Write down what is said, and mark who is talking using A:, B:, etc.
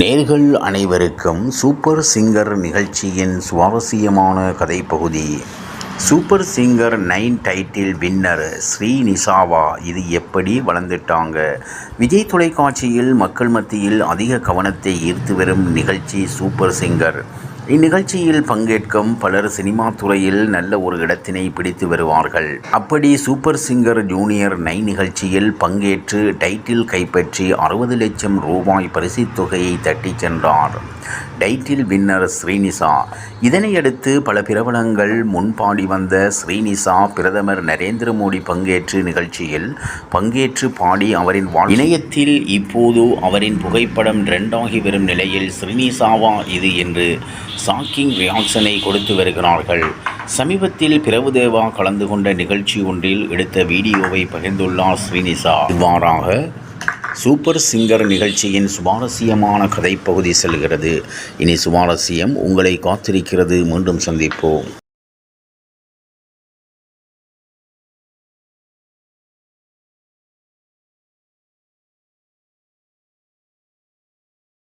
A: நேர்கள் அனைவருக்கும் super singer நிகழ்ச்சியின் சுவாரஸ்யமான கதைப்பகுதி. Super Singer nine title winner Sri நிசாவா இது எப்படி வளர்ந்துட்டாங்க? விஜய் தொலைக்காட்சியில் மக்கள் மத்தியில் அதிக கவனத்தை ஈர்த்து வரும் நிகழ்ச்சி சூப்பர் சிங்கர். இந்நிகழ்ச்சியில் பங்கேற்கும் பலர் சினிமா துறையில் நல்ல ஒரு இடத்தினை பிடித்து வருவார்கள். அப்படி சூப்பர் சிங்கர் ஜூனியர் நைன் நிகழ்ச்சியில் பங்கேற்று டைட்டில் கைப்பற்றி அறுபது லட்சம் ரூபாய் பரிசுத் தொகையை தட்டிச் சென்றார். Title winner Srinisha. இதனையடுத்து பல பிரபலங்கள் முன்பாடி வந்த ஸ்ரீனிசா பிரதமர் நரேந்திர மோடி பங்கேற்று நிகழ்ச்சியில் பங்கேற்று பாடி அவரின் இணையத்தில் இப்போது அவரின் புகைப்படம் ட்ரெண்டாகி வரும் நிலையில் ஸ்ரீனிசாவா இது என்று ஷாக்கிங் ரியாக்ஷனை கொடுத்து வருகிறார்கள். சமீபத்தில் பிரபுதேவா கலந்து கொண்ட நிகழ்ச்சி ஒன்றில் எடுத்த வீடியோவை பகிர்ந்துள்ளார் ஸ்ரீனிசா இவ்வாறாக சூப்பர் சிங்கர் நிகழ்ச்சியின் சுவாரஸ்யமான கதைப்பகுதி செல்கிறது. இனி சுவாரஸ்யம் உங்களை காத்திருக்கிறது. மீண்டும் சந்திப்போம்.